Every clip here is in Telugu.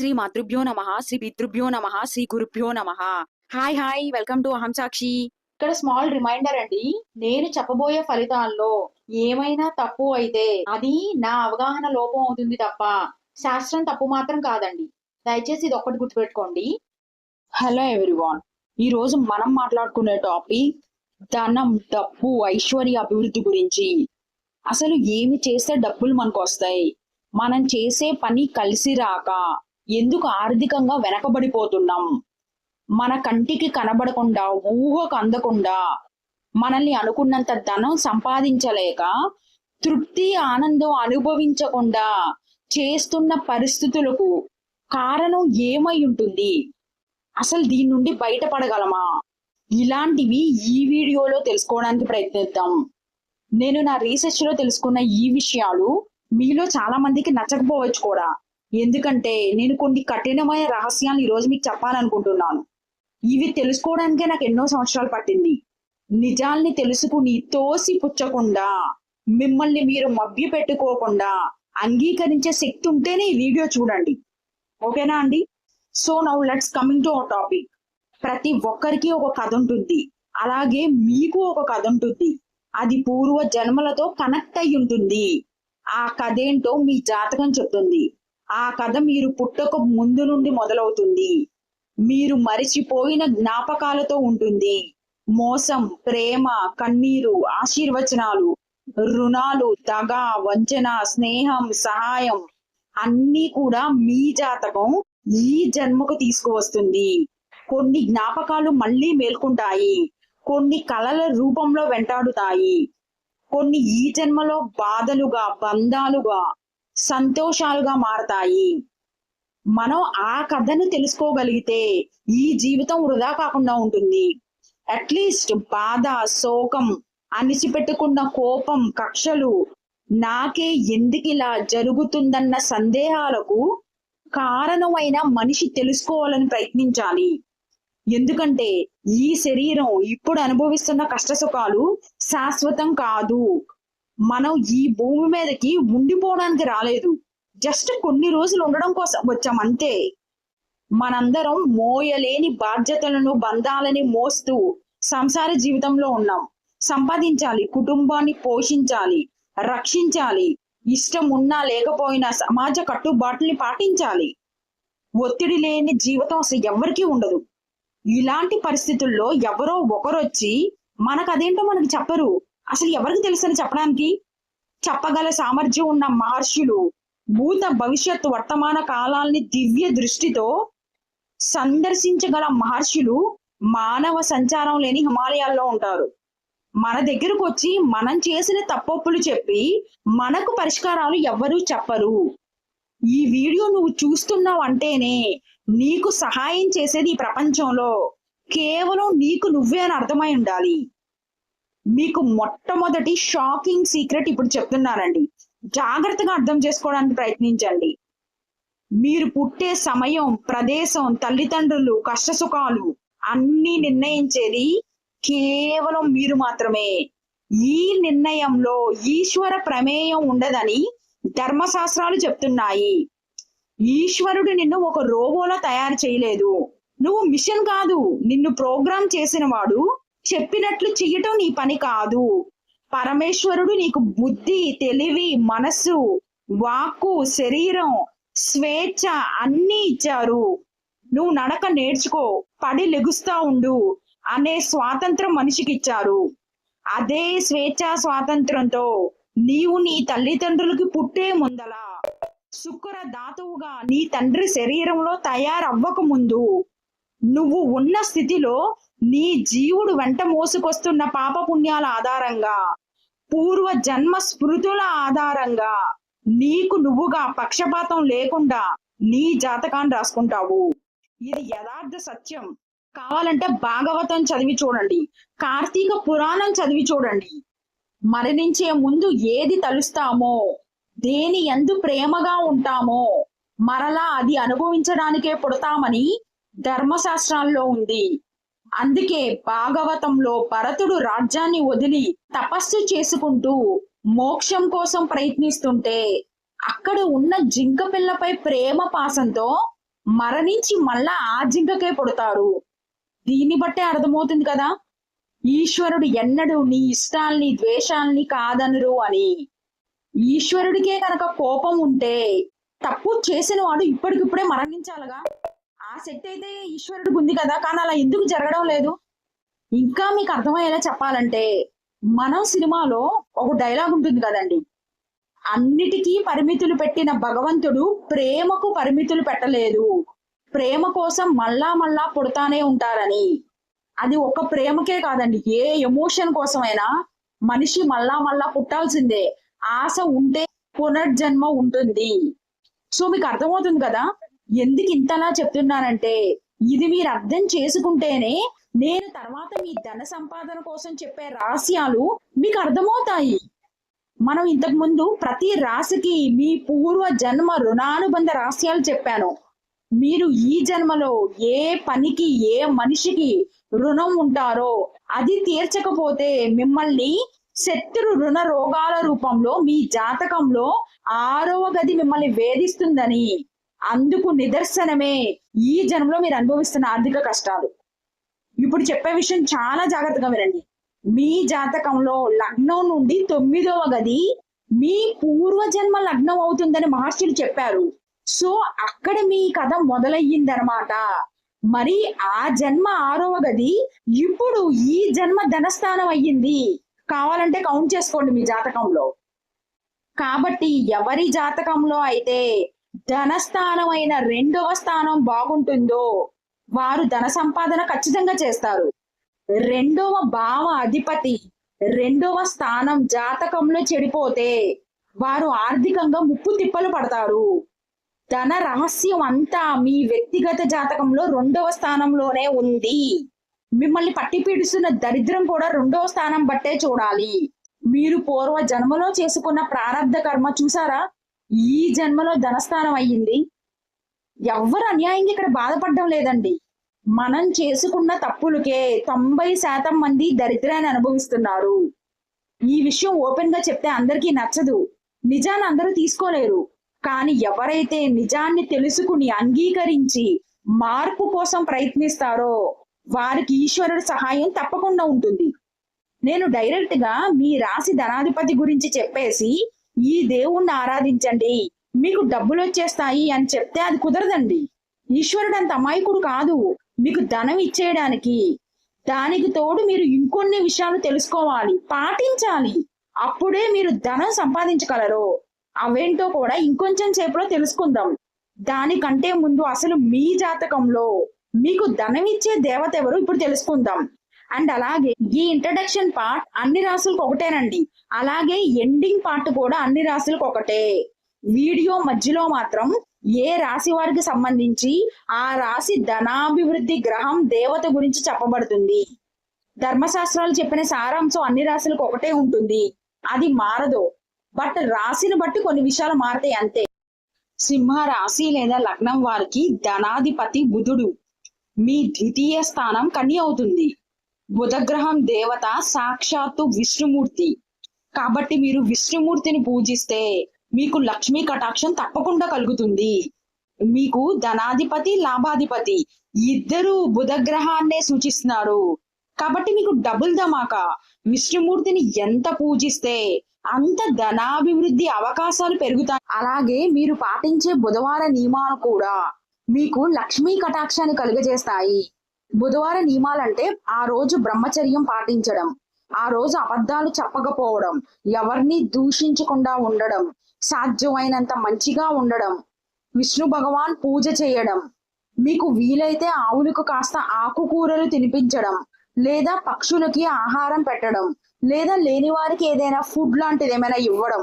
శ్రీ మాతృభ్యో నమ శ్రీ పితృభ్యో నమ శ్రీ గురుభ్యో నమ. హాయ్ హాయ్ వెల్కమ్ టు అహం సాక్షి ఇక్కడ స్మాల్ రిమైండర్ అండి నేను చెప్పబోయే ఫలితాల్లో ఏమైనా తప్పు అయితే అది నా అవగాహన లోపం అవుతుంది తప్ప శాస్త్రం తప్పు మాత్రం కాదండి. దయచేసి ఇది ఒక్కటి గుర్తుపెట్టుకోండి. హలో ఎవ్రీవాన్ ఈ రోజు మనం మాట్లాడుకునే టాపిక్ ధనం డబ్బు ఐశ్వర్య అభివృద్ధి గురించి. అసలు ఏమి చేస్తే డబ్బులు మనకు వస్తాయి? మనం చేసే పని కలిసి రాక ఎందుకు ఆర్థికంగా వెనకబడిపోతున్నాం? మన కంటికి కనబడకుండా ఊహకు అందకుండా మనల్ని అనుకున్నంత ధనం సంపాదించలేక తృప్తి ఆనందం అనుభవించకుండా చేస్తున్న పరిస్థితులకు కారణం ఏమై ఉంటుంది? అసలు దీని నుండి బయటపడగలమా? ఇలాంటివి ఈ వీడియోలో తెలుసుకోవడానికి ప్రయత్నిద్దాం. నేను నా రీసెర్చ్లో తెలుసుకున్న ఈ విషయాలు మీలో చాలా మందికి నచ్చకపోవచ్చు కూడా. ఎందుకంటే నేను కొన్ని కఠినమైన రహస్యాలు ఈరోజు మీకు చెప్పాలనుకుంటున్నాను. ఇవి తెలుసుకోవడానికే నాకు ఎన్నో సంవత్సరాలు పట్టింది. నిజాల్ని తెలుసుకుని తోసి పుచ్చకుండా మిమ్మల్ని మీరు మభ్య పెట్టుకోకుండా అంగీకరించే శక్తి ఉంటేనే ఈ వీడియో చూడండి. ఓకేనా అండి? So now let's coming to our topic. ప్రతి ఒక్కరికి ఒక కథ ఉంటుంది. అలాగే మీకు ఒక కథ ఉంటుంది. అది పూర్వ జన్మలతో కనెక్ట్ అయి ఉంటుంది. ఆ కథ ఏంటో మీ జాతకం చెప్తుంది. ఆ కథ మీరు పుట్టక ముందు నుండి మొదలవుతుంది. మీరు మరిచిపోయిన జ్ఞాపకాలతో ఉంటుంది. మోసం ప్రేమ కన్నీరు ఆశీర్వచనాలు రుణాలు దగ వంచన స్నేహం సహాయం అన్నీ కూడా మీ జాతకం ఈ జన్మకు తీసుకువస్తుంది. కొన్ని జ్ఞాపకాలు మళ్ళీ మేల్కుంటాయి. కొన్ని కళల రూపంలో వెంటాడుతాయి. కొన్ని ఈ జన్మలో బాధలుగా బంధాలుగా సంతోషాలుగా మారతాయి. మనం ఆ కథను తెలుసుకోగలిగితే ఈ జీవితం వృధా కాకుండా ఉంటుంది. అట్లీస్ట్ బాధ శోకం అణిచిపెట్టుకున్న కోపం కక్షలు నాకే ఎందుకిలా జరుగుతుందన్న సందేహాలకు కారణమైన మనిషి తెలుసుకోవాలని ప్రయత్నించాలి. ఎందుకంటే ఈ శరీరం ఇప్పుడు అనుభవిస్తున్న కష్ట సుఖాలు శాశ్వతం కాదు. మనం ఈ భూమి మీదకి ఉండిపోవడానికి రాలేదు. జస్ట్ కొన్ని రోజులు ఉండడం కోసం వచ్చాం అంతే. మనందరం మోయలేని బాధ్యతలను బంధాలని మోస్తూ సంసార జీవితంలో ఉన్నాం. సంపాదించాలి కుటుంబాన్ని పోషించాలి రక్షించాలి. ఇష్టం ఉన్నా లేకపోయినా సమాజ కట్టుబాట్లని పాటించాలి. ఒత్తిడి లేని జీవితం అసలు ఎవరికీ ఉండదు. ఇలాంటి పరిస్థితుల్లో ఎవరో ఒకరొచ్చి మనకు అదేంటో మనకి చెప్పరు. అసలు ఎవరికి తెలుసని చెప్పడానికి? చెప్పగల సామర్థ్యం ఉన్న మహర్షులు భూత భవిష్యత్ వర్తమాన కాలాల్ని దివ్య దృష్టితో సందర్శించగల మహర్షులు మానవ సంచారం లేని హిమాలయాల్లో ఉంటారు. మన దగ్గరకు వచ్చి మనం చేసిన తప్పొప్పులు చెప్పి మనకు పరిష్కారాలు ఎవ్వరూ చెప్పరు. ఈ వీడియో నువ్వు చూస్తున్నావు అంటేనే నీకు సహాయం చేసేది ఈ ప్రపంచంలో. కేవలం నీకు నువ్వే అని అర్థమై ఉండాలి. మీకు మొట్టమొదటి షాకింగ్ సీక్రెట్ ఇప్పుడు చెప్తున్నానండి జాగ్రత్తగా అర్థం చేసుకోవడానికి ప్రయత్నించండి. మీరు పుట్టే సమయం ప్రదేశం తల్లిదండ్రులు కష్టసుఖాలు అన్ని నిర్ణయించేది కేవలం మీరు మాత్రమే. ఈ నిర్ణయంలో ఈశ్వర ప్రమేయం ఉండదని ధర్మశాస్త్రాలు చెప్తున్నాయి. ఈశ్వరుడు నిన్ను ఒక రోబోలా తయారు చేయలేదు. నువ్వు మిషన్ కాదు. నిన్ను ప్రోగ్రామ్ చేసిన వాడు చెప్పినట్లు చెయ్యటం నీ పని కాదు. పరమేశ్వరుడు నీకు బుద్ధి తెలివి మనస్సు వాక్కు శరీరం స్వేచ్ఛ అన్నీ ఇచ్చారు. నువ్వు నడక నేర్చుకో పడి లెగుస్తా ఉండు అనే స్వాతంత్రం మనిషికి ఇచ్చారు అదే స్వేచ్ఛ స్వాతంత్రంతో నీవు నీ తల్లిదండ్రులకి పుట్టే ముందల శుక్ర ధాతువుగా నీ తండ్రి శరీరంలో తయారవ్వక ముందు నువ్వు ఉన్న స్థితిలో నీ జీవుడు వెంట మోసుకొస్తున్న పాపపుణ్యాల ఆధారంగా పూర్వ జన్మ స్మృతుల ఆధారంగా నీకు నువ్వుగా పక్షపాతం లేకుండా నీ జాతకాన్ని రాసుకుంటావు. ఇది యథార్థ సత్యం. కావాలంటే భాగవతం చదివి చూడండి. కార్తీక పురాణం చదివి చూడండి. మరణించే ముందు ఏది తలుస్తామో దేని ఎందు ప్రేమగా ఉంటామో మరలా అది అనుభవించడానికే పుడతామని ధర్మశాస్త్రాల్లో ఉంది. అందుకే భాగవతంలో భరతుడు రాజ్యాన్ని వదిలి తపస్సు చేసుకుంటూ మోక్షం కోసం ప్రయత్నిస్తుంటే అక్కడ ఉన్న జింక పిల్లపై ప్రేమ పాసంతో మరణించి మళ్ళా ఆ జింకకే పుడతారు దీన్ని బట్టే అర్థమవుతుంది కదా? ఈశ్వరుడు ఎన్నడూ నీ ఇష్టాల్ని ద్వేషాల్ని కాదనరు అని. ఈశ్వరుడికే కనుక కోపం ఉంటే తప్పు చేసిన వాడు ఇప్పటికిప్పుడే మరణించాలిగా? ఆ శక్తి అయితే ఈశ్వరుడికి ఉంది కదా కానీ అలా ఎందుకు జరగడం లేదు? ఇంకా మీకు అర్థమయ్యేలా చెప్పాలంటే మనం సినిమాలో ఒక డైలాగ్ ఉంటుంది కదండి. అన్నిటికీ పరిమితులు పెట్టిన భగవంతుడు ప్రేమకు పరిమితులు పెట్టలేదు. ప్రేమ కోసం మళ్ళా మళ్ళా పుడతానే ఉంటారని. అది ఒక ప్రేమకే కాదండి ఏ ఎమోషన్ కోసమైనా మనిషి మళ్ళా మళ్ళా పుట్టాల్సిందే. ఆశ ఉంటే పునర్జన్మ ఉంటుంది. సో మీకు అర్థమవుతుంది కదా? ఎందుకు ఇంతలా చెప్తున్నానంటే ఇది మీరు అర్థం చేసుకుంటేనే నేను తర్వాత మీ ధన సంపాదన కోసం చెప్పే రహస్యాలు మీకు అర్థమవుతాయి. మనం ఇంతకు ముందు ప్రతి రాశికి మీ పూర్వ జన్మ రుణానుబంధ రహస్యాలు చెప్పాను. మీరు ఈ జన్మలో ఏ పనికి ఏ మనిషికి రుణం ఉంటారో అది తీర్చకపోతే మిమ్మల్ని శత్రు రుణ రోగాల రూపంలో మీ జాతకంలో ఆరవ గది మిమ్మల్ని వేధిస్తుందని అందుకు నిదర్శనమే ఈ జన్మలో మీరు అనుభవిస్తున్న ఆర్థిక కష్టాలు. ఇప్పుడు చెప్పే విషయం చాలా జాగ్రత్తగా వినండి. మీ జాతకంలో లగ్నం నుండి తొమ్మిదవ గది మీ పూర్వజన్మ లగ్నం అవుతుందని మహర్షులు చెప్పారు. సో అక్కడ మీ కథ మొదలయ్యిందనమాట మరి ఆ జన్మ ఆరవ గది ఇప్పుడు ఈ జన్మ ధనస్థానం అయ్యింది. కావాలంటే కౌంట్ చేసుకోండి మీ జాతకంలో. కాబట్టి ఎవరి జాతకంలో అయితే ధనస్థానం అయిన రెండవ స్థానం బాగుంటుందో వారు ధన సంపాదన ఖచ్చితంగా చేస్తారు. రెండవ భావ అధిపతి రెండవ స్థానం జాతకంలో చెడిపోతే వారు ఆర్థికంగా ముప్పు తిప్పలు పడతారు. ధన రహస్యం అంతా మీ వ్యక్తిగత జాతకంలో రెండవ స్థానంలోనే ఉంది. మిమ్మల్ని పట్టి పీడిస్తున్న దరిద్రం కూడా రెండవ స్థానం బట్టే చూడాలి. మీరు పూర్వ జన్మలో చేసుకున్న ప్రారంధ కర్మ చూసారా? ఈ జన్మలో ధనస్థానం అయ్యింది. ఎవ్వరు అన్యాయంగా ఇక్కడ బాధపడడం లేదండి. మనం చేసుకున్న తప్పులకే తొంభై శాతం మంది దరిద్రాన్ని అనుభవిస్తున్నారు. ఈ విషయం ఓపెన్గా చెప్తే అందరికీ నచ్చదు. నిజాన్ని అందరూ తీసుకోలేరు. కానీ ఎవరైతే నిజాన్ని తెలుసుకుని అంగీకరించి మార్పు కోసం ప్రయత్నిస్తారో వారికి ఈశ్వరుడు సహాయం తప్పకుండా ఉంటుంది. నేను డైరెక్ట్గా మీ రాశి ధనాధిపతి గురించి చెప్పేసి ఈ దేవుణ్ణి ఆరాధించండి. మీకు డబ్బులు వచ్చేస్తాయి అని చెప్తే అది కుదరదండి. ఈశ్వరుడు అంత అమాయకుడు కాదు. మీకు ధనం ఇచ్చేయడానికి. దానికి తోడు మీరు ఇంకొన్ని విషయాలు తెలుసుకోవాలి. పాటించాలి. అప్పుడే మీరు ధనం సంపాదించగలరు. అవేంటో కూడా ఇంకొంచెం సేపులో తెలుసుకుందాం. దానికంటే ముందు అసలు మీ జాతకంలో మీకు ధనం ఇచ్చే దేవత ఎవరు ఇప్పుడు తెలుసుకుందాం. అండ్ అలాగే ఈ ఇంట్రడక్షన్ పార్ట్ అన్ని రాసులకు ఒకటేనండి. అలాగే ఎండింగ్ పార్ట్ కూడా అన్ని రాసులకు ఒకటే. వీడియో మధ్యలో మాత్రం ఏ రాశి వారికి సంబంధించి ఆ రాశి ధనాభివృద్ధి గ్రహం దేవత గురించి చెప్పబడుతుంది. ధర్మశాస్త్రాలు చెప్పిన సారాంశం అన్ని రాశులకు ఒకటే ఉంటుంది. అది మారదు. బట్ రాశిని బట్టి కొన్ని విషయాలు మారతాయి అంతే. సింహ రాశి లేదా లగ్నం వారికి ధనాధిపతి బుధుడు మీ ద్వితీయ స్థానం కన్య అవుతుంది. బుధగ్రహం దేవత సాక్షాత్తు విష్ణుమూర్తి. కాబట్టి మీరు విష్ణుమూర్తిని పూజిస్తే మీకు లక్ష్మీ కటాక్షం తప్పకుండా కలుగుతుంది. మీకు ధనాధిపతి లాభాధిపతి ఇద్దరు బుధగ్రహాన్నే సూచిస్తున్నారు. కాబట్టి మీకు డబుల్ ధమాకా. విష్ణుమూర్తిని ఎంత పూజిస్తే అంత ధనాభివృద్ధి అవకాశాలు పెరుగుతాయి. అలాగే మీరు పాటించే బుధవార నియమాలు కూడా మీకు లక్ష్మీ కటాక్షాన్ని కలుగజేస్తాయి. బుధవార నియమాలంటే ఆ రోజు బ్రహ్మచర్యం పాటించడం ఆ రోజు అబద్ధాలు చెప్పకపోవడం ఎవరిని దూషించకుండా ఉండడం సాధ్యమైనంత మంచిగా ఉండడం విష్ణు భగవాన్ పూజ చేయడం మీకు వీలైతే ఆవులకు కాస్త ఆకుకూరలు తినిపించడం లేదా పక్షులకి ఆహారం పెట్టడం లేదా లేని వారికి ఏదైనా ఫుడ్ లాంటిది ఏమైనా ఇవ్వడం.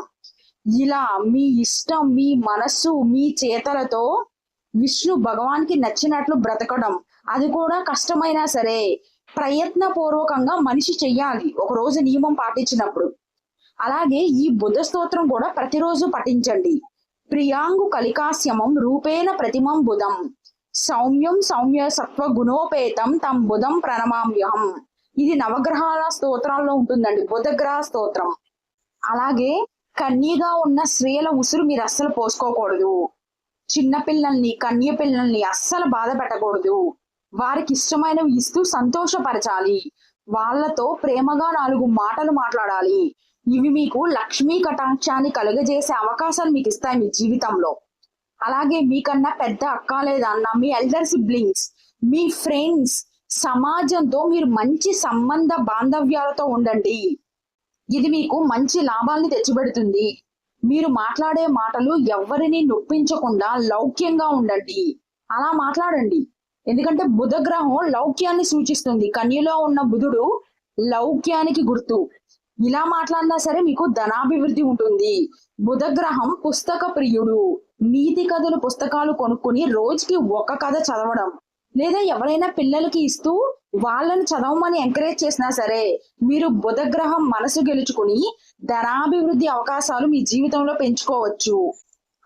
ఇలా మీ ఇష్టం మీ మనస్సు మీ చేతలతో విష్ణు భగవాన్కి నచ్చినట్లు బ్రతకడం. అది కూడా కష్టమైనా సరే ప్రయత్నపూర్వకంగా మనిషి చెయ్యాలి. ఒక రోజు నియమం పాటించినప్పుడు. అలాగే ఈ బుధ స్తోత్రం కూడా ప్రతిరోజు పఠించండి. ప్రియాంగు కలికాశ్యమం రూపేణ ప్రతిమం బుధం. సౌమ్యం సౌమ్య సత్వ గుణోపేతం తం బుధం ప్రణమామ్యహం. ఇది నవగ్రహాల స్తోత్రాల్లో ఉంటుందండి. బుధగ్రహ స్తోత్రం. అలాగే కన్యగా ఉన్న స్త్రీల ఉసురు మీరు అస్సలు పోసుకోకూడదు. చిన్న పిల్లల్ని కన్య పిల్లల్ని అస్సలు బాధ పెట్టకూడదు. వారికి ఇష్టమైనవి ఇస్తూ సంతోషపరచాలి. వాళ్ళతో ప్రేమగా నాలుగు మాటలు మాట్లాడాలి. ఇవి మీకు లక్ష్మీ కటాక్షాన్ని కలుగజేసే అవకాశాలు మీకు ఇస్తాయి మీ జీవితంలో. అలాగే మీకన్నా పెద్ద అక్క లేదా అన్న మీ ఎల్డర్ సిబ్లింగ్స్ మీ ఫ్రెండ్స్ సమాజంతో మీరు మంచి సంబంధ బాంధవ్యాలతో ఉండండి. ఇది మీకు మంచి లాభాల్ని తెచ్చిపెడుతుంది. మీరు మాట్లాడే మాటలు ఎవరిని నొప్పించకుండా లౌక్యంగా ఉండండి. అలా మాట్లాడండి. ఎందుకంటే బుధ గ్రహం లౌక్యాన్ని సూచిస్తుంది. కన్యలో ఉన్న బుధుడు లౌక్యానికి గుర్తు. ఇలా మాట్లాడినా సరే మీకు ధనాభివృద్ధి ఉంటుంది. బుధ గ్రహం పుస్తక ప్రియుడు. నీతి కథలు పుస్తకాలు కొనుక్కొని రోజుకి ఒక కథ చదవడం. లేదా ఎవరైనా పిల్లలకి ఇస్తూ వాళ్ళని చదవమని ఎంకరేజ్ చేసినా సరే మీరు బుధగ్రహం మనసు గెలుచుకుని ధనాభివృద్ధి అవకాశాలు మీ జీవితంలో పెంచుకోవచ్చు.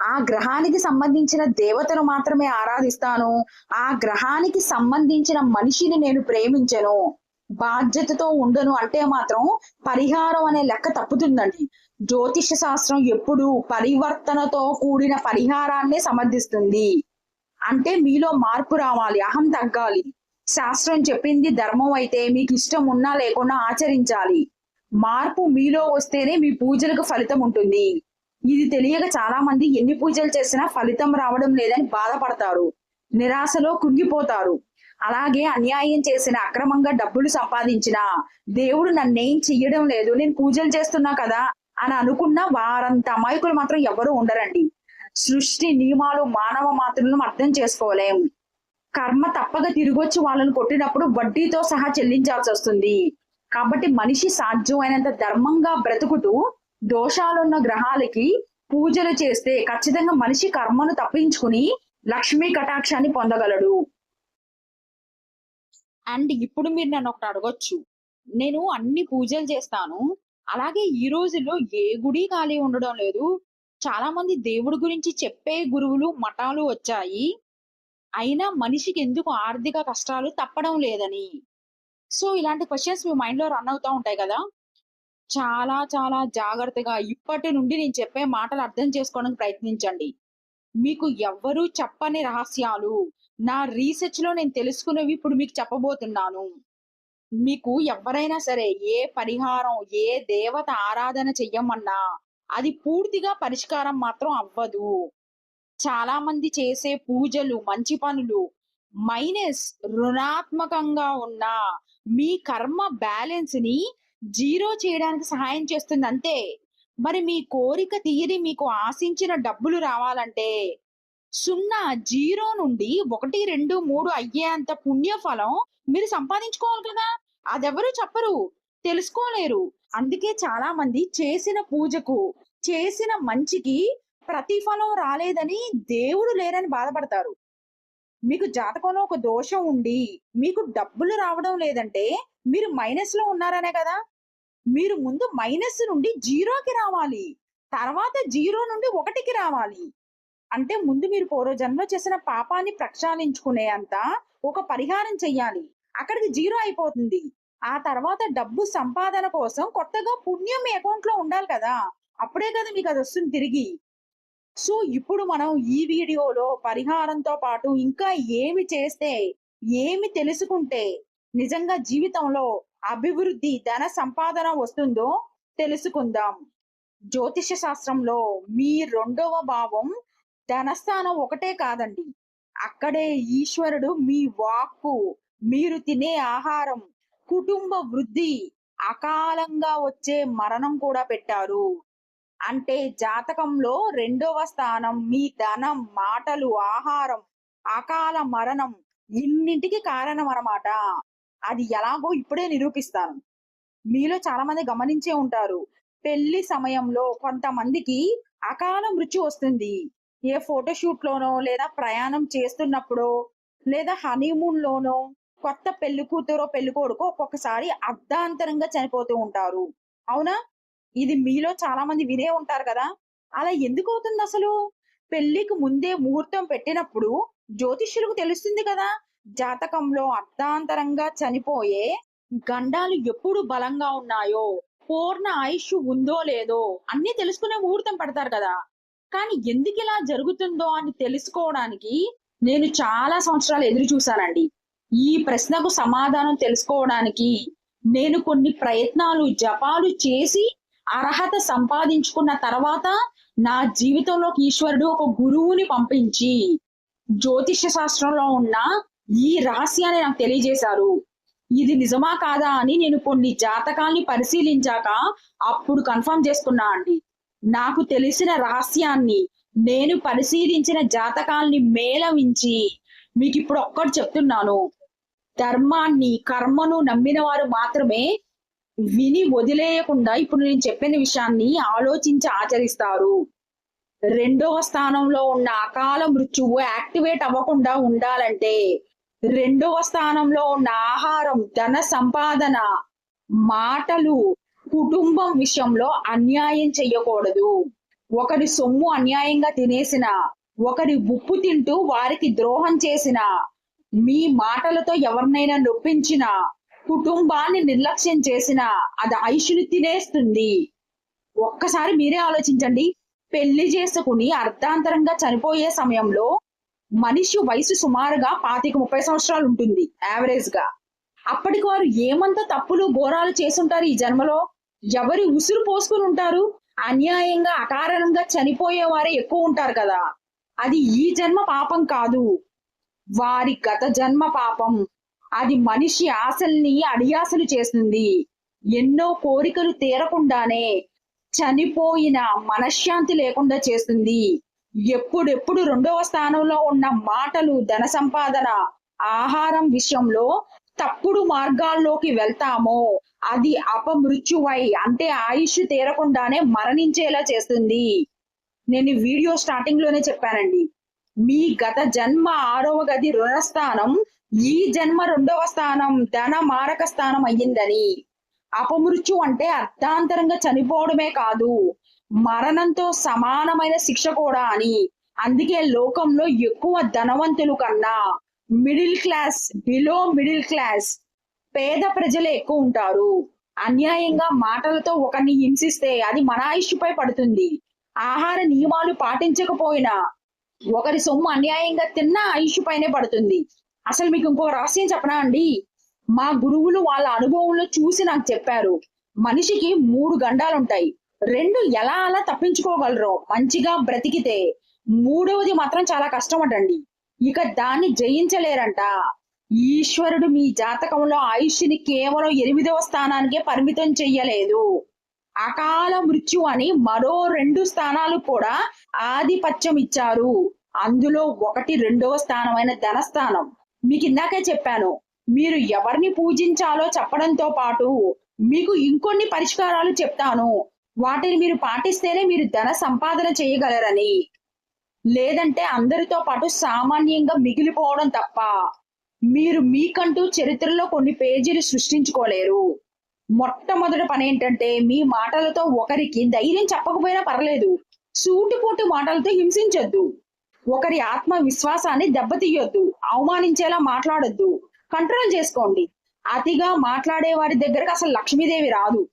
ఆ గ్రహానికి సంబంధించిన దేవతను మాత్రమే ఆరాధిస్తాను. ఆ గ్రహానికి సంబంధించిన మనిషిని నేను ప్రేమించను. బాధ్యతతో ఉండను అంటే మాత్రం పరిహారం అనే లెక్క తప్పుతుందండి. జ్యోతిష శాస్త్రం ఎప్పుడు పరివర్తనతో కూడిన పరిహారాన్నే సమర్థిస్తుంది. అంటే మీలో మార్పు రావాలి అహం తగ్గాలి. శాస్త్రం చెప్పింది ధర్మం అయితే మీకు ఇష్టం ఉన్నా లేకున్నా ఆచరించాలి. మార్పు మీలో వస్తేనే మీ పూజలకు ఫలితం ఉంటుంది. ఇది తెలియక చాలా మంది ఎన్ని పూజలు చేసినా ఫలితం రావడం లేదని బాధపడతారు. నిరాశలో కుంగిపోతారు. అలాగే అన్యాయం చేసిన అక్రమంగా డబ్బులు సంపాదించిన దేవుడు నన్నేం చెయ్యడం లేదు నేను పూజలు చేస్తున్నా కదా అని అనుకున్న వారంత అమాయకులు మాత్రం ఎవరు ఉండరండి. సృష్టి నియమాలు మానవ మాత్రులను అర్థం చేసుకోలేం. కర్మ తప్పక తిరిగొచ్చి వాళ్ళని కొట్టినప్పుడు వడ్డీతో సహా చెల్లించాల్సి వస్తుంది కాబట్టి మనిషి సాధ్యమైనంత ధర్మంగా బ్రతుకుతూ దోషాలున్న గ్రహాలకి పూజలు చేస్తే ఖచ్చితంగా మనిషి కర్మను తప్పించుకుని లక్ష్మీ కటాక్షాన్ని పొందగలడు. అండ్ ఇప్పుడు మీరు నన్ను ఒకటి అడగొచ్చు. నేను అన్ని పూజలు చేస్తాను. అలాగే ఈ రోజుల్లో ఏ గుడి ఖాళీ ఉండడం లేదు. చాలా మంది దేవుడి గురించి చెప్పే గురువులు మఠాలు వచ్చాయి. అయినా మనిషికి ఎందుకు ఆర్థిక కష్టాలు తప్పడం లేదని? సో ఇలాంటి క్వశ్చన్స్ మీ మైండ్లో రన్ అవుతా ఉంటాయి కదా. చాలా చాలా జాగ్రత్తగా ఇప్పటి నుండి నేను చెప్పే మాటలు అర్థం చేసుకోవడానికి ప్రయత్నించండి. మీకు ఎవ్వరూ చెప్పని రహస్యాలు. నా రీసెర్చ్లో నేను తెలుసుకునేవి ఇప్పుడు మీకు చెప్పబోతున్నాను. మీకు ఎవరైనా సరే ఏ పరిహారం ఏ దేవత ఆరాధన చెయ్యమన్నా అది పూర్తిగా పరిష్కారం మాత్రం అవ్వదు. చాలా మంది చేసే పూజలు మంచి పనులు మైనస్ రుణాత్మకంగా ఉన్న మీ కర్మ బ్యాలెన్స్ని జీరో చేయడానికి సహాయం చేస్తుంది అంతే మరి మీ కోరిక తీరి మీకు ఆశించిన డబ్బులు రావాలంటే సున్నా జీరో నుండి ఒకటి రెండు మూడు అయ్యేంత పుణ్యఫలం మీరు సంపాదించుకోవాలి కదా! అదెవరు చెప్పరు తెలుసుకోలేరు. అందుకే చాలా మంది చేసిన పూజకు చేసిన మంచికి ప్రతిఫలం రాలేదని దేవుడు లేరని బాధపడతారు. మీకు జాతకంలో ఒక దోషం ఉండి మీకు డబ్బులు రావడం లేదంటే మీరు మైనస్లో ఉన్నారనే కదా! మీరు ముందు మైనస్ నుండి జీరోకి రావాలి. తర్వాత జీరో నుండి ఒకటికి రావాలి. అంటే ముందు మీరు పూర్వజన్మలో చేసిన పాపాన్ని ప్రక్షాళించుకునే అంత ఒక పరిహారం చెయ్యాలి. అక్కడికి జీరో అయిపోతుంది. ఆ తర్వాత డబ్బు సంపాదన కోసం కొత్తగా పుణ్యం మీ అకౌంట్లో ఉండాలి కదా. అప్పుడే కదా మీకు అది వస్తుంది తిరిగి. సో ఇప్పుడు మనం ఈ వీడియోలో పరిహారంతో పాటు ఇంకా ఏమి చేస్తే ఏమి తెలుసుకుంటే నిజంగా జీవితంలో అభివృద్ధి ధన సంపాదన వస్తుందో తెలుసుకుందాం. జ్యోతిష శాస్త్రంలో మీ రెండవ భావం ధనస్థానం ఒకటే కాదండి. అక్కడే ఈశ్వరుడు మీ వాక్కు మీరు తినే ఆహారం కుటుంబ వృద్ధి అకాలంగా వచ్చే మరణం కూడా పెట్టారు. అంటే జాతకంలో రెండవ స్థానం మీ ధనం మాటలు ఆహారం అకాల మరణం ఇన్నింటికి కారణం అన్నమాట అది ఎలాగో ఇప్పుడే నిరూపిస్తాను. మీలో చాలా మంది గమనించే ఉంటారు. పెళ్ళి సమయంలో కొంతమందికి అకాల మృత్యు వస్తుంది. ఏ ఫోటోషూట్ లోనో లేదా ప్రయాణం చేస్తున్నప్పుడో లేదా హనీమూన్ లోనో కొత్త పెళ్ళి కూతురో పెళ్ళి కొడుకో ఒక్కొక్కసారి అర్ధాంతరంగా చనిపోతూ ఉంటారు. అవునా? ఇది మీలో చాలా మంది వినే ఉంటారు కదా? అలా ఎందుకు అవుతుంది అసలు? పెళ్ళికి ముందే ముహూర్తం పెట్టినప్పుడు జ్యోతిష్యులకు తెలుస్తుంది కదా? జాతకంలో అర్ధాంతరంగా చనిపోయే గండాలు ఎప్పుడు బలంగా ఉన్నాయో పూర్ణ ఆయుష్ ఉందో లేదో అన్ని తెలుసుకునే ముహూర్తం పెడతారు కదా. కానీ ఎందుకు ఇలా జరుగుతుందో అని తెలుసుకోవడానికి నేను చాలా సంవత్సరాలు ఎదురు చూశానండి. ఈ ప్రశ్నకు సమాధానం తెలుసుకోవడానికి నేను కొన్ని ప్రయత్నాలు జపాలు చేసి అర్హత సంపాదించుకున్న తర్వాత నా జీవితంలోకి ఈశ్వరుడు ఒక గురువుని పంపించి జ్యోతిష్య శాస్త్రంలో ఉన్న ఈ రహస్యాన్ని నాకు తెలియజేశారు. ఇది నిజమా కాదా అని నేను కొన్ని జాతకాల్ని పరిశీలించాక అప్పుడు కన్ఫర్మ్ చేసుకున్నా అండి. నాకు తెలిసిన రహస్యాన్ని నేను పరిశీలించిన జాతకాల్ని మేళవించి మీకు ఇప్పుడు ఒక్కటి చెప్తున్నాను. ధర్మాన్ని కర్మను నమ్మిన వారు మాత్రమే విని వదిలేయకుండా ఇప్పుడు నేను చెప్పిన విషయాన్ని ఆలోచించి ఆచరిస్తారు. రెండవ స్థానంలో ఉన్న అకాల మృత్యువు యాక్టివేట్ అవ్వకుండా ఉండాలంటే రెండవ స్థానంలో ఉన్న ఆహారం ధన సంపాదన మాటలు కుటుంబం విషయంలో అన్యాయం చెయ్యకూడదు ఒకరి సొమ్ము అన్యాయంగా తినేసిన ఒకరి ఉప్పు తింటూ వారికి ద్రోహం చేసిన మీ మాటలతో ఎవరినైనా నొప్పించిన కుటుంబాన్ని నిర్లక్ష్యం చేసిన అది ఐషుని తినేస్తుంది. ఒక్కసారి మీరే ఆలోచించండి. పెళ్ళి చేసుకుని అర్ధాంతరంగా చనిపోయే సమయంలో మనిషి వయసు సుమారుగా పాతిక ముప్పై సంవత్సరాలు ఉంటుంది యావరేజ్గా అప్పటికి వారు ఏమంత తప్పులు ఘోరాలు చేసుంటారు ఈ జన్మలో? ఎవరి ఉసురు పోసుకుని ఉంటారు? అన్యాయంగా అకారణంగా చనిపోయే వారే ఎక్కువ ఉంటారు కదా. అది ఈ జన్మ పాపం కాదు. వారి గత జన్మ పాపం. అది మనిషి ఆశల్ని అడియాసలు చేస్తుంది. ఎన్నో కోరికలు తీరకుండానే చనిపోయిన మనశ్శాంతి లేకుండా చేస్తుంది. ఎప్పుడెప్పుడు రెండవ స్థానంలో ఉన్న మాటలు ధన సంపాదన ఆహారం విషయంలో తప్పుడు మార్గాల్లోకి వెళ్తామో. అది అపమృత్యువై అంటే ఆయుష్ తీరకుండానే మరణించేలా చేస్తుంది. నేను వీడియో స్టార్టింగ్లోనే చెప్పానండి. మీ గత జన్మ ఆరవ గది రుణస్థానం ఈ జన్మ రెండవ స్థానం ధన మారక స్థానం అయ్యిందని. అపమృత్యు అంటే అర్థాంతరంగా చనిపోవడమే కాదు. మరణంతో సమానమైన శిక్ష కూడా అని. అందుకే లోకంలో ఎక్కువ ధనవంతులు కన్నా middle class below middle class పేద ప్రజలే ఎక్కువ ఉంటారు. అన్యాయంగా మాటలతో ఒకరిని హింసిస్తే అది మన ఇష్యుపై పడుతుంది. ఆహార నియమాలు పాటించకపోయినా ఒకరి సొమ్ము అన్యాయంగా తిన్నా ఆయుష్యు పైనే పడుతుంది. అసలు మీకు ఇంకో రహస్యం చెప్పనా అండి? మా గురువులు వాళ్ళ అనుభవంలో చూసి నాకు చెప్పారు. మనిషికి మూడు గండాలు ఉంటాయి రెండు ఎలా అలా తప్పించుకోగలరు మంచిగా బ్రతికితే. మూడవది మాత్రం చాలా కష్టం అటండి ఇక దాన్ని జయించలేరంట. ఈశ్వరుడు మీ జాతకంలో ఆయుష్ని కేవలం ఎనిమిదవ స్థానానికే పరిమితం చెయ్యలేదు. అకాల మృత్యు అని మరో రెండు స్థానాలు కూడా ఆధిపత్యం ఇచ్చారు. అందులో ఒకటి రెండవ స్థానమైన ధనస్థానం. మీకు ఇందాకే చెప్పాను మీరు ఎవరిని పూజించాలో చెప్పడంతో పాటు మీకు ఇంకొన్ని పరిష్కారాలు చెప్తాను. వాటిని మీరు పాటిస్తేనే మీరు ధన సంపాదన చేయగలరని. లేదంటే అందరితో పాటు సామాన్యంగా మిగిలిపోవడం తప్ప మీరు మీకంటూ చరిత్రలో కొన్ని పేజీలు సృష్టించుకోలేరు. మొట్టమొదటి పని ఏంటంటే మీ మాటలతో ఒకరికి ధైర్యం చెప్పకపోయినా పర్లేదు. సూటిపోటు మాటలతో హింసించొద్దు. ఒకరి ఆత్మవిశ్వాసాన్ని దెబ్బతీయొద్దు. అవమానించేలా మాట్లాడొద్దు. కంట్రోల్ చేసుకోండి. అతిగా మాట్లాడే వారి దగ్గరకు అసలు లక్ష్మీదేవి రాదు.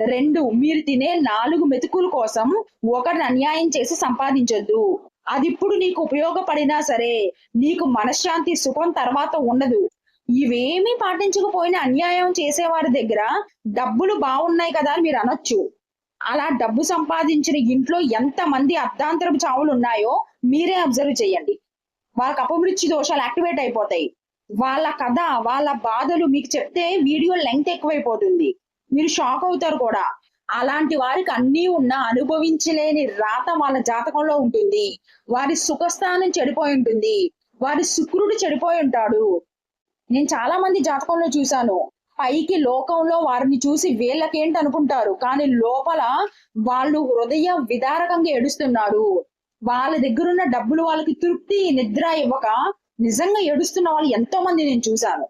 రెండు మీరు తినే నాలుగు మెతుకుల కోసం ఒకరిని అన్యాయం చేసి సంపాదించొద్దు. అది ఇప్పుడు నీకు ఉపయోగపడినా సరే నీకు మనశ్శాంతి సుఖం తర్వాత ఉండదు. ఇవేమీ పాటించకపోయినా అన్యాయం చేసేవారి దగ్గర డబ్బులు బాగున్నాయి కదా అని మీరు అనొచ్చు. అలా డబ్బు సంపాదించిన ఇంట్లో ఎంత మంది అర్ధాంతరపు చావులు ఉన్నాయో మీరే అబ్జర్వ్ చేయండి. వాళ్ళకి అపమృత్యు దోషాలు యాక్టివేట్ అయిపోతాయి. వాళ్ళ కథ వాళ్ళ బాధలు మీకు చెప్తే వీడియో లెంగ్త్ ఎక్కువైపోతుంది. మీరు షాక్ అవుతారు కూడా. అలాంటి వారికి అన్నీ ఉన్న అనుభవించలేని రాత వాళ్ళ జాతకంలో ఉంటుంది. వారి సుఖస్థానం చెడిపోయి ఉంటుంది. వారి శుక్రుడు చెడిపోయి ఉంటాడు. నేను చాలా మంది జాతకంలో చూశాను. పైకి లోకంలో వారిని చూసి వీళ్ళకేంటి అనుకుంటారు? కానీ లోపల వాళ్ళు హృదయ విదారకంగా ఏడుస్తున్నారు. వాళ్ళ దగ్గరున్న డబ్బులు వాళ్ళకి తృప్తి నిద్ర ఇవ్వక నిజంగా ఏడుస్తున్న వాళ్ళు ఎంతో మంది నేను చూశాను.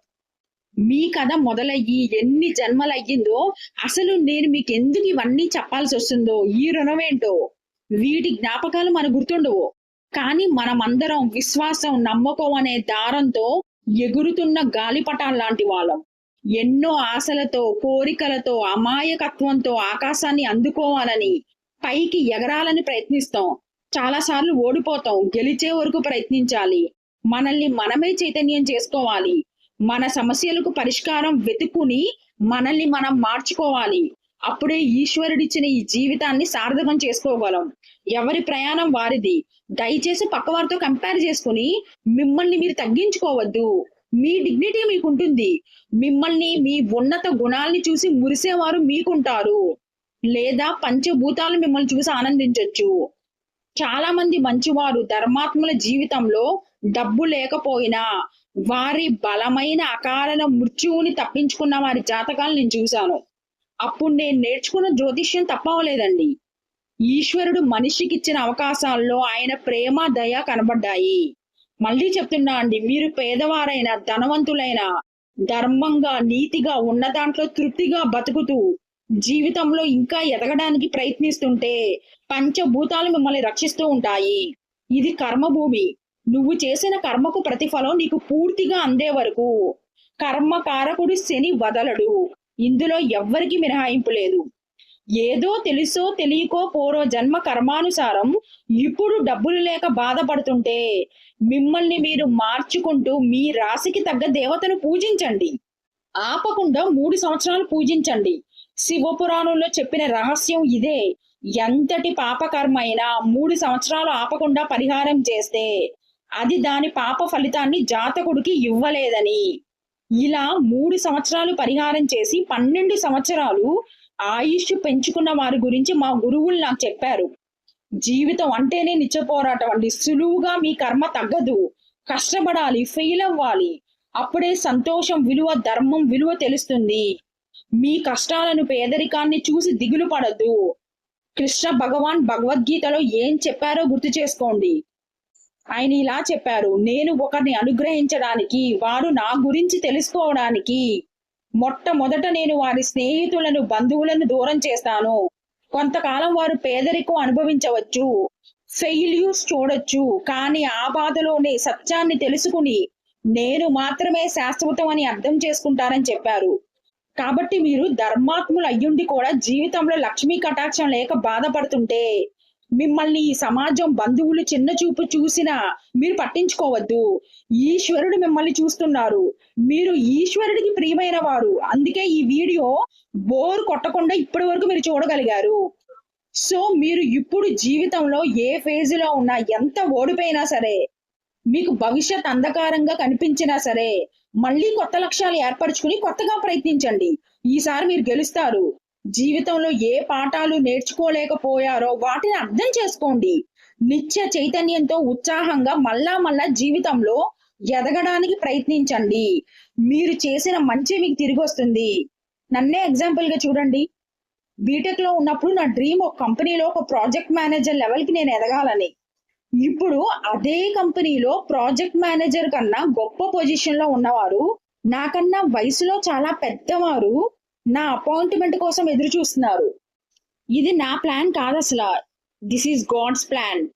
మీ కథ మొదలయ్యి ఎన్ని జన్మలు అయ్యిందో అసలు నేను మీకు ఎందుకు ఇవన్నీ చెప్పాల్సి వస్తుందో ఈ రుణం ఏంటో వీటి జ్ఞాపకాలు మన గుర్తుండవు. కానీ మనమందరం విశ్వాసం నమ్మకం అనే దారంతో ఎగురుతున్న గాలిపటాల లాంటి వాళ్ళం. ఎన్నో ఆశలతో కోరికలతో అమాయకత్వంతో ఆకాశాన్ని అందుకోవాలని పైకి ఎగరాలని ప్రయత్నిస్తాం. చాలా సార్లు ఓడిపోతాం. గెలిచే వరకు ప్రయత్నించాలి. మనల్ని మనమే చైతన్యం చేసుకోవాలి. మన సమస్యలకు పరిష్కారం వెతుకుని మనల్ని మనం మార్చుకోవాలి. అప్పుడే ఈశ్వరుడిచ్చిన ఈ జీవితాన్ని సార్థకం చేసుకోగలం. ఎవరి ప్రయాణం వారిది. దయచేసి పక్కవారితో కంపేర్ చేసుకుని మిమ్మల్ని మీరు తగ్గించుకోవద్దు. మీ డిగ్నిటీ మీకుంటుంది. మిమ్మల్ని మీ ఉన్నత గుణాల్ని చూసి మురిసేవారు మీకుంటారు. లేదా పంచభూతాలు మిమ్మల్ని చూసి ఆనందించవచ్చు చాలా మంది మంచివారు ధర్మాత్ముల జీవితంలో డబ్బు లేకపోయినా వారి బలమైన అకారణ మృత్యువుని తప్పించుకున్న వారి జాతకాలు నేను చూశాను. అప్పుడు నేను నేర్చుకున్న జ్యోతిష్యం తప్పవలేదండి. ఈశ్వరుడు మనిషికి ఇచ్చిన అవకాశాల్లో ఆయన ప్రేమ దయ కనబడ్డాయి. మళ్ళీ చెప్తున్నా అండి మీరు పేదవారైన ధనవంతులైన ధర్మంగా నీతిగా ఉన్న దాంట్లో తృప్తిగా బతుకుతూ జీవితంలో ఇంకా ఎదగడానికి ప్రయత్నిస్తుంటే పంచభూతాలు మిమ్మల్ని రక్షిస్తూ ఉంటాయి. ఇది కర్మభూమి. నువ్వు చేసిన కర్మకు ప్రతిఫలం నీకు పూర్తిగా అందే వరకు కర్మ కారకుడు శని వదలడు. ఇందులో ఎవ్వరికి మినహాయింపు లేదు. ఏదో తెలుసో తెలియకో పోరో జన్మ కర్మానుసారం ఇప్పుడు డబ్బులు లేక బాధపడుతుంటే మిమ్మల్ని మీరు మార్చుకుంటూ మీ రాశికి తగ్గ దేవతను పూజించండి. ఆపకుండా మూడు సంవత్సరాలు పూజించండి. శివపురాణంలో చెప్పిన రహస్యం ఇదే. ఎంతటి పాపకర్మ అయినా మూడు సంవత్సరాలు ఆపకుండా పరిహారం చేస్తే అది దాని పాప ఫలితాన్ని జాతకుడికి ఇవ్వలేదని. ఇలా మూడు సంవత్సరాలు పరిహారం చేసి పన్నెండు సంవత్సరాలు ఆయుష్ పెంచుకున్న వారి గురించి మా గురువులు నాకు చెప్పారు. జీవితం అంటేనే నిత్య పోరాటం అండి. సులువుగా మీ కర్మ తగ్గదు. కష్టపడాలి ఫెయిల్ అవ్వాలి. అప్పుడే సంతోషం విలువ ధర్మం విలువ తెలుస్తుంది. మీ కష్టాలను పేదరికాన్ని చూసి దిగులు పడద్దు. కృష్ణ భగవాన్ భగవద్గీతలో ఏం చెప్పారో గుర్తు చేసుకోండి. ఆయన ఇలా చెప్పారు నేను ఒకరిని అనుగ్రహించడానికి వారు నా గురించి తెలుసుకోవడానికి మొట్టమొదట నేను వారి స్నేహితులను బంధువులను దూరం చేస్తాను. కొంతకాలం వారు పేదరికం అనుభవించవచ్చు ఫెయిల్యూర్స్ చూడొచ్చు కానీ ఆ బాధలోనే సత్యాన్ని తెలుసుకుని నేను మాత్రమే శాశ్వతం అని అర్థం చేసుకుంటారని చెప్పారు. కాబట్టి మీరు ధర్మాత్ములు అయ్యుండి కూడా జీవితంలో లక్ష్మీ కటాక్షం లేక బాధపడుతుంటే మిమ్మల్ని ఈ సమాజం బంధువులు చిన్న చూపు చూసినా మీరు పట్టించుకోవద్దు. ఈశ్వరుడు మిమ్మల్ని చూస్తున్నారు. మీరు ఈశ్వరుడికి ప్రియమైన వారు. అందుకే ఈ వీడియో బోర్ కొట్టకుండా ఇప్పటి వరకు మీరు చూడగలిగారు. సో మీరు ఇప్పుడు జీవితంలో ఏ ఫేజ్లో ఉన్నా ఎంత ఓడిపోయినా సరే మీకు భవిష్యత్ అంధకారంగా కనిపించినా సరే మళ్ళీ కొత్త లక్ష్యాలు ఏర్పరచుకుని కొత్తగా ప్రయత్నించండి. ఈసారి మీరు గెలుస్తారు. జీవితంలో ఏ పాఠాలు నేర్చుకోలేకపోయారో వాటిని అర్థం చేసుకోండి. నిత్య చైతన్యంతో ఉత్సాహంగా మళ్ళా మళ్ళా జీవితంలో ఎదగడానికి ప్రయత్నించండి. మీరు చేసిన మంచి మీకు తిరిగి వస్తుంది. నన్నే ఎగ్జాంపుల్గా చూడండి. బీటెక్లో ఉన్నప్పుడు నా డ్రీమ్ ఒక కంపెనీలో ఒక ప్రాజెక్ట్ మేనేజర్ లెవెల్కి నేను ఎదగాలని. ఇప్పుడు అదే కంపెనీలో ప్రాజెక్ట్ మేనేజర్ కన్నా గొప్ప పొజిషన్లో ఉన్నవారు నాకన్నా వయసులో చాలా పెద్దవారు నా అపాయింట్మెంట్ కోసం ఎదురు చూస్తున్నారు. ఇది నా ప్లాన్ కాదు అసలు. దిస్ ఈస్ గాడ్స్ ప్లాన్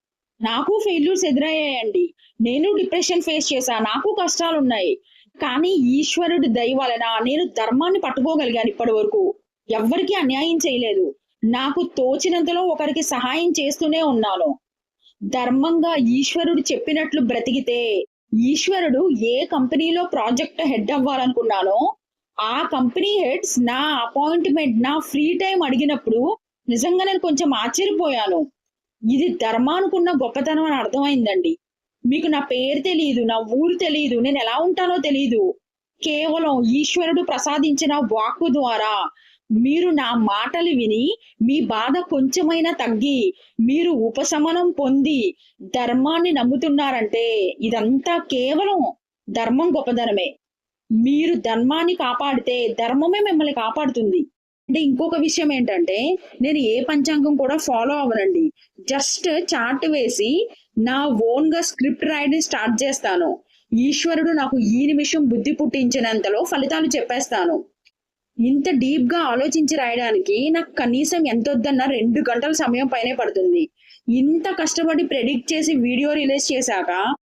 నాకు ఫెయిల్యూర్స్ ఎదురయ్యాయండి. నేను డిప్రెషన్ ఫేస్ చేశా. నాకు కష్టాలు ఉన్నాయి కానీ ఈశ్వరుడి దయ వలన నేను ధర్మాన్ని పట్టుకోగలిగాను ఇప్పటి వరకు. ఎవ్వరికీ అన్యాయం చేయలేదు. నాకు తోచినంతలో ఒకరికి సహాయం చేస్తూనే ఉన్నాను. ధర్మంగా ఈశ్వరుడు చెప్పినట్లు బ్రతికితే ఈశ్వరుడు ఏ కంపెనీలో ప్రాజెక్ట్ హెడ్ అవ్వాలనుకున్నానో ఆ కంపెనీ హెడ్స్ నా అపాయింట్మెంట్ నా ఫ్రీ టైం అడిగినప్పుడు నిజంగా నేను కొంచెం ఆశ్చర్యపోయాను. ఇది ధర్మానుకున్న గొప్పతనం అని అర్థమైందండి. మీకు నా పేరు తెలియదు నా ఊరు తెలియదు నేను ఎలా ఉంటానో తెలియదు కేవలం ఈశ్వరుడు ప్రసాదించిన వాక్కు ద్వారా మీరు నా మాటలు విని మీ బాధ కొంచెమైనా తగ్గి మీరు ఉపశమనం పొంది ధర్మాన్ని నమ్ముతున్నారంటే ఇదంతా కేవలం ధర్మం గొప్పదనమే మీరు ధర్మాన్ని కాపాడితే ధర్మమే మిమ్మల్ని కాపాడుతుంది. అంటే ఇంకొక విషయం ఏంటంటే నేను ఏ పంచాంగం కూడా ఫాలో అవ్వనండి. జస్ట్ చార్ట్ వేసి నా ఓన్గా స్క్రిప్ట్ రాయడం స్టార్ట్ చేస్తాను. ఈశ్వరుడు నాకు ఈ నిమిషం బుద్ధి పుట్టించినంతలో ఫలితాలు చెప్పేస్తాను. ఇంత డీప్గా ఆలోచించి రాయడానికి నాకు కనీసం ఎంత వద్దన్నా రెండు గంటల సమయం పైనే పడుతుంది. ఇంత కష్టపడి ప్రెడిక్ట్ చేసి వీడియో రిలీజ్ చేశాక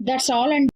that's all and.